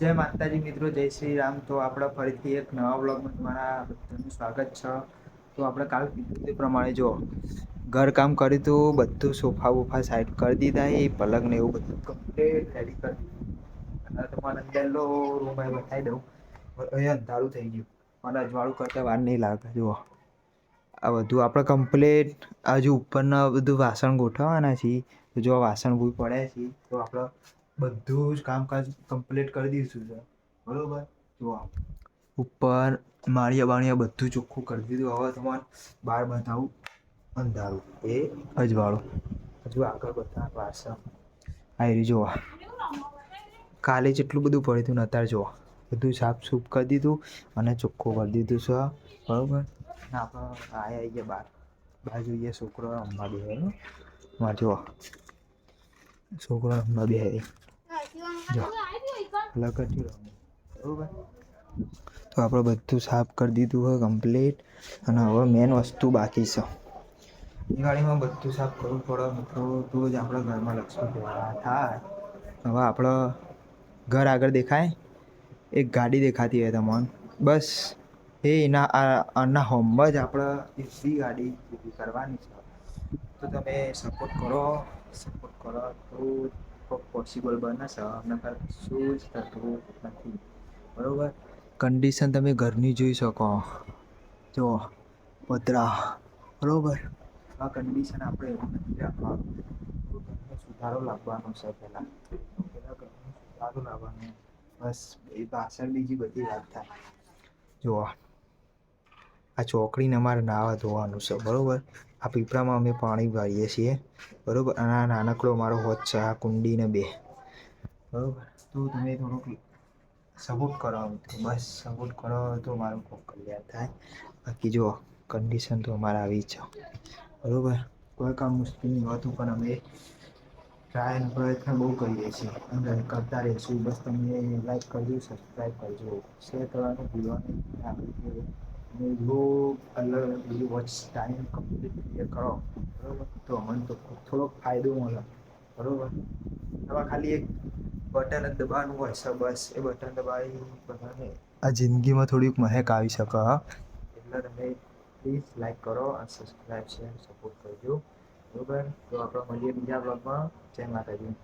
જય માતાજી મિત્રો, જય શ્રી રામ. તો આપણે ફરીથી એક નવા બ્લોગમાં તમારા બધાનું સ્વાગત છે. તો આપણે કાલ કીધું તે પ્રમાણે જો ઘર કામ કર્યું હતું બધું સોફા બોફા સાઈડ કરી દીધા, એ પલંગ ને એવું બધું કમ્પ્લીટ રેડી કરી દીધું. તમારે અંદરનો રૂમ એ બતાવી દઉં. અહીંયા અંધારું થઈ ગયું. મને અજવાળું કરતાં વાર નહીં લાગે, જુઓ. આ બધું આપણે કમ્પ્લીટ હજુ ઉપરના બધું વાસણ ગોઠવવાના છીએ. તો જો વાસણ ભૂ પડ્યા છીએ તો આપણે બધું જ કામકાજ કમ્પ્લીટ કરી દીધું છે બરોબર? જોવા ઉપર માળિયા બાળિયા બધું ચોખ્ખું કરી દીધું. હવે તમારે બહાર બતાવું. અંધારું. એ અજવાળું. હજુ આગળ બધા પાછા આ જોવા. કાલે જેટલું બધું પડ્યું હતું ને અત્યારે જોવા. બધું સાફ સૂફ કરી દીધું અને ચોખ્ખું કરી દીધું છે બરોબર? ને આપણે આયા આવી ગયા બહાર બહાર જોઈએ છોકરો રમવા બે માં જુઓ. છોકરો રમવા બે જો લગટી બરોબર? તો આપણે બધું સાફ કરી દીધું હોય કમ્પ્લીટ અને હવે મેન વસ્તુ બાકી છે. દિવાળીમાં બધું સાફ કરવું પડે. મિત્રો તો જ આપણા ઘરમાં લક્ષ્મી થાય હવે આપણો ઘર આગળ દેખાય. એક ગાડી દેખાતી હોય તમને. બસ. એ એના આના હોમમાં જ આપણે એટલી ગાડી ઊભી કરવાની છે. તો તમે સપોર્ટ કરો. સપોર્ટ કરો તો પોસિબલ બને છે નકર શું જ થતું નથી. બરાબર? કન્ડિશન તમે ઘરની જોઈ શકો. જો, પતરા. બરોબર? આ કન્ડિશન આપણે એવું નથી રાખવાનું સુધારો લાવવાનો છે પહેલાં. પહેલાં ઘરનો સુધારો લાવવાનો. બસ, એ પાછળ બીજી બધી વાત થાય. જુઓ આ ચોકડીને અમારે નાવા ધોવાનું છે, બરાબર? આ પીપળામાં અમે પાણી વાળીએ છીએ, બરાબર? અને આ નાનકડો મારો હોત છે, આ કુંડીને બે, બરાબર? તો તમે થોડુંક સપોર્ટ કરો બસ સપોર્ટ કરો, તો મારું ખૂબ કલ્યાણ થાય. બાકી જો કન્ડિશન તો અમારે આવી છે, બરાબર? કોઈ કામ મુશ્કેલ નહીં હોતું પણ અમે ટ્રાય અને પ્રયત્ન બહુ કરીએ છીએ. અને કરતા રહીશું. બસ તમે લાઈક કરજો સબસ્ક્રાઈબ કરજો. શેર કરવાનું ભૂલવાનું અને અલગ બીજું વોચ ટાઈમ કમ્પ્લીટ ક્લિયર કરો. બરોબર? તો અમને તો થોડોક ફાયદો મળે. બરોબર? હવે ખાલી એક બટન જ દબાવવાનું હોય છે બસ એ બટન દબાવી બધાને. આ જિંદગીમાં થોડીક મહેક આવી શકે એટલે તમે પ્લીઝ લાઈક કરો અને સબસ્ક્રાઈબ શેર સપોર્ટ કરજો. બરોબર? તો આપણે મળીએ બીજા બ્લોગમાં જય માતાજી.